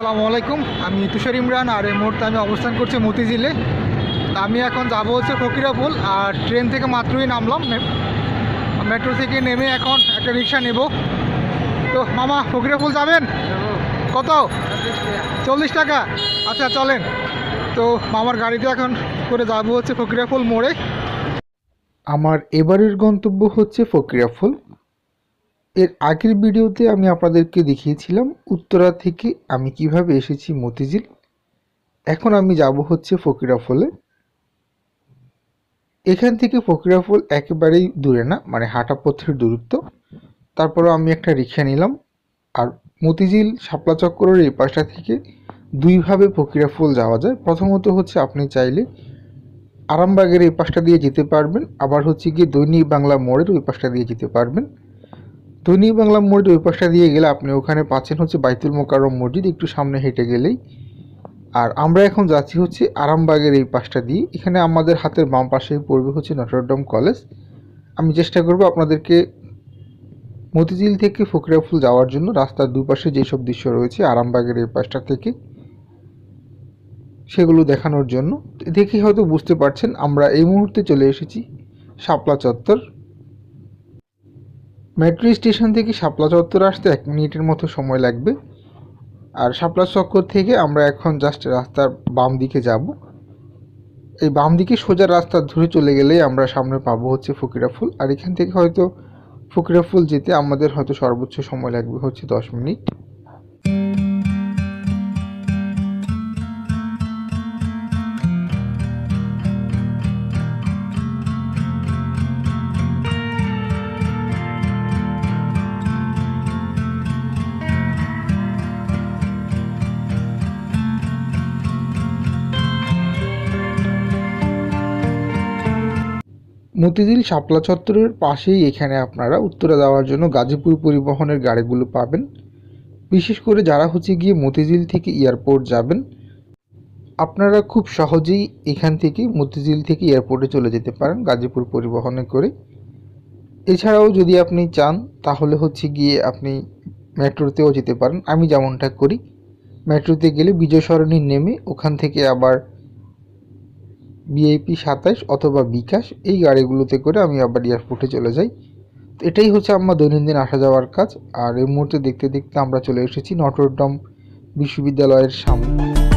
আসসালামু আলাইকুম। আমি তুষার ইমরান আর এই মুহূর্তে আমি অবস্থান করছি মতিঝিলে। আমি এখন যাব হচ্ছে ফকিরাপুল আর ট্রেন থেকে মাত্রই নামলাম। মেট্রো থেকে নেমে এখন একটা রিক্সা নেব। তো মামা, ফকিরাপুল যাবেন? কত? চল্লিশ টাকা? আচ্ছা চলেন। তো মামার গাড়িতে এখন করে যাব হচ্ছে ফকিরাপুল মোড়ে। আমার এবারের গন্তব্য হচ্ছে ফকিরাফুল এর আগের ভিডিওতে আমি আপনাদেরকে দেখিয়েছিলাম উত্তরা থেকে আমি কীভাবে এসেছি মতিঝিল। এখন আমি যাব হচ্ছে ফকিরাফলে। এখান থেকে ফকিরাফল একেবারেই দূরে না মানে হাঁটা পথের দূরত্ব। তারপরেও আমি একটা রিক্সা নিলাম আর মতিঝিল শাপলা চক্করের এই পাশটা থেকে দুইভাবে ফকিরাফুল যাওয়া যায়। প্রথমত হচ্ছে আপনি চাইলে আরামবাগের এই পাশটা দিয়ে যেতে পারবেন, আবার হচ্ছে গিয়ে দৈনিক বাংলা মোড়ের ওই পাশটা দিয়ে যেতে পারবেন। দৈনিক বাংলা মোড়ের ওই পাশটা দিয়ে গেলে আপনি ওখানে পাচ্ছেন হচ্ছে বাইতুল মোকাররম মসজিদ, একটু সামনে হেঁটে গেলেই। আর আমরা এখন যাচ্ছি হচ্ছে আরামবাগের এই পাশটা দিয়ে। এখানে আমাদের হাতের বাম পাশেই পড়বে হচ্ছে নটরডম কলেজ। আমি চেষ্টা করব আপনাদেরকে মতিঝিল থেকে ফকিরাফুল যাওয়ার জন্য। রাস্তার দুপাশে যেসব দৃশ্য রয়েছে আরামবাগের এই পাশটা থেকে, সেগুলো দেখানোর জন্য। দেখে হয়তো বুঝতে পারছেন, আমরা এই মুহূর্তে চলে এসেছি শাপলা চত্বর। মেট্রো স্টেশন থেকে শাপলা চত্বর আসতে এক মিনিটের মতো সময় লাগবে। আর শাপলা চক্কর থেকে আমরা এখন জাস্ট রাস্তার বাম দিকে যাব। এই বাম দিকে সোজা রাস্তা ধরে চলে গেলেই আমরা সামনে পাবো হচ্ছে ফকিরা ফুল। আর এখান থেকে হয়তো ফকিরা ফুল যেতে আমাদের হয়তো সর্বোচ্চ সময় লাগবে হচ্ছে দশ মিনিট। মতিঝিল শাপলা চত্বরের পাশেই এখানে আপনারা উত্তরা যাওয়ার জন্য গাজীপুর পরিবহনের গাড়িগুলো পাবেন। বিশেষ করে যারা হচ্ছে গিয়ে মতিঝিল থেকে এয়ারপোর্ট যাবেন, আপনারা খুব সহজেই এখান থেকে মতিঝিল থেকে এয়ারপোর্টে চলে যেতে পারেন গাজীপুর পরিবহনে করে। এছাড়াও যদি আপনি চান, তাহলে হচ্ছে গিয়ে আপনি মেট্রোতেও যেতে পারেন। আমি যেমনটা করি, মেট্রোতে গেলে বিজয় সরণি নেমে ওখান থেকে আবার বিআইপি সাতাশ অথবা বিকাশ, এই গাড়িগুলোতে করে আমি আবার এয়ারপোর্টে চলে যাই। তো এটাই হচ্ছে আমার দৈনন্দিন আসা যাওয়ার কাজ। আর এই মুহূর্তে দেখতে দেখতে আমরা চলে এসেছি নটরডম বিশ্ববিদ্যালয়ের সামনে।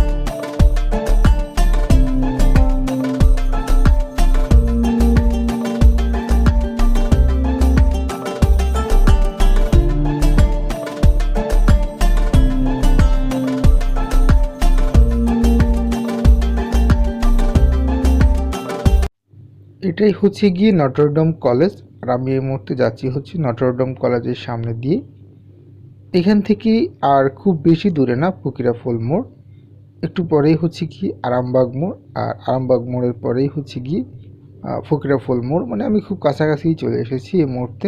এটাই হচ্ছে গিয়ে নটরডম কলেজ আর আমি এই মুহূর্তে যাচ্ছি হচ্ছে নটরডম কলেজের সামনে দিয়ে। এখান থেকে আর খুব বেশি দূরে না ফকিরা ফুল মোড় একটু পরেই হচ্ছে কি আরামবাগ মোড় আর আরামবাগ মোড়ের পরেই হচ্ছে গিয়ে ফকিরা ফুল মোড় মানে আমি খুব কাছাকাছি চলে এসেছি এই মুহূর্তে।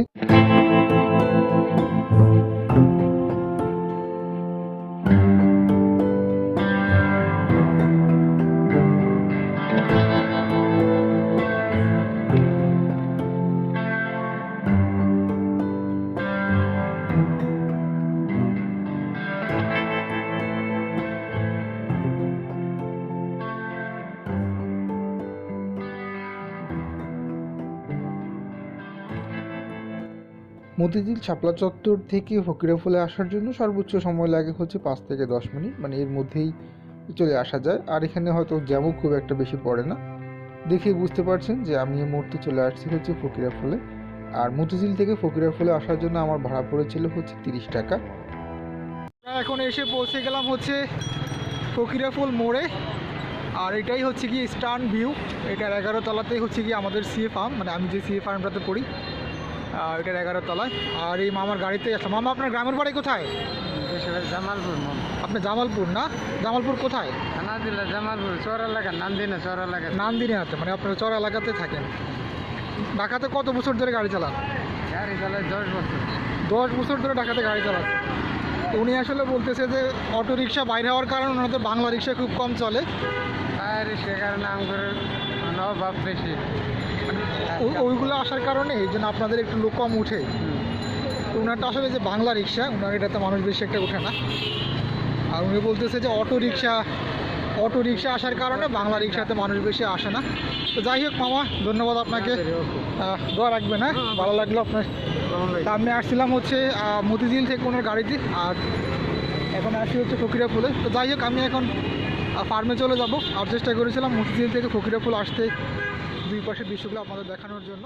মতিঝিল শাপলা চত্বর থেকে ফকিরাফুলে আসার জন্য সর্বোচ্চ সময় লাগে হচ্ছে পাঁচ থেকে দশ মিনিট। মানে এর মধ্যেই চলে আসা যায়। আর এখানে হয়তো জ্যামও খুব একটা বেশি পড়ে না। দেখে বুঝতে পারছেন যে আমি এই মুহূর্তে চলে আসছি হচ্ছে ফকিরাফুলে আর মতিঝিল থেকে ফকিরাফুলে আসার জন্য আমার ভাড়া পড়েছিল হচ্ছে তিরিশ টাকা। এখন এসে পৌঁছে গেলাম হচ্ছে ফকিরাফুল মোড়ে। আর এটাই হচ্ছে কি স্টার্ন ভিউ। এটার এগারো তলাতেই হচ্ছে কি আমাদের সিএ ফার্ম। মানে আমি যে সিএ ফার্মটাতে পড়ি এটার এগারো তলায়। আর এই মামার গাড়িতে আসলাম মামা আপনার গ্রামের বাড়ি কোথায়? জামালপুর আপনি জামালপুর না? জামালপুর কোথায়? থানা জেলা জামালপুর চর এলাকা নান্দিনা চর এলাকা নান্দিনে আছে মানে আপনার চর এলাকাতে থাকেন। ঢাকাতে কত বছর ধরে গাড়ি চালান? গাড়ি চালায় দশ বছর। দশ বছর ধরে ঢাকাতে গাড়ি চালাচ্ছে উনি আসলে বলতেছে যে অটো রিক্সা বাইরে হওয়ার কারণে ওনাদের বাংলা রিক্সা খুব কম চলে। আর সে কারণে আমাদের অভাব বেশি। ওইগুলো আসার কারণে এই জন্য আপনাদের একটু লোক কম উঠে। ওনারটা আসলে যে বাংলা রিক্সা ওনার এটাতে মানুষ বেশি একটা ওঠে না। আর উনি বলতেছে যে অটো রিক্সা অটো রিক্সা আসার কারণে বাংলা রিক্সাতে মানুষ বেশি আসে না। তো যাই হোক মামা ধন্যবাদ আপনাকে। দোয়া রাখবেন হ্যাঁ? ভালো লাগল আপনার। তা আমি আসছিলাম হচ্ছে মতিঝিল থেকে ওনার গাড়িতে আর এখন আসি হচ্ছে ফকিরাপুলে। তো যাই হোক আমি এখন ফার্মে চলে যাব। আর চেষ্টা করেছিলাম মতিঝিল থেকে ফকিরাপুল আসতে দুই পাশে দৃশ্যগুলো আপনাদের দেখানোর জন্য।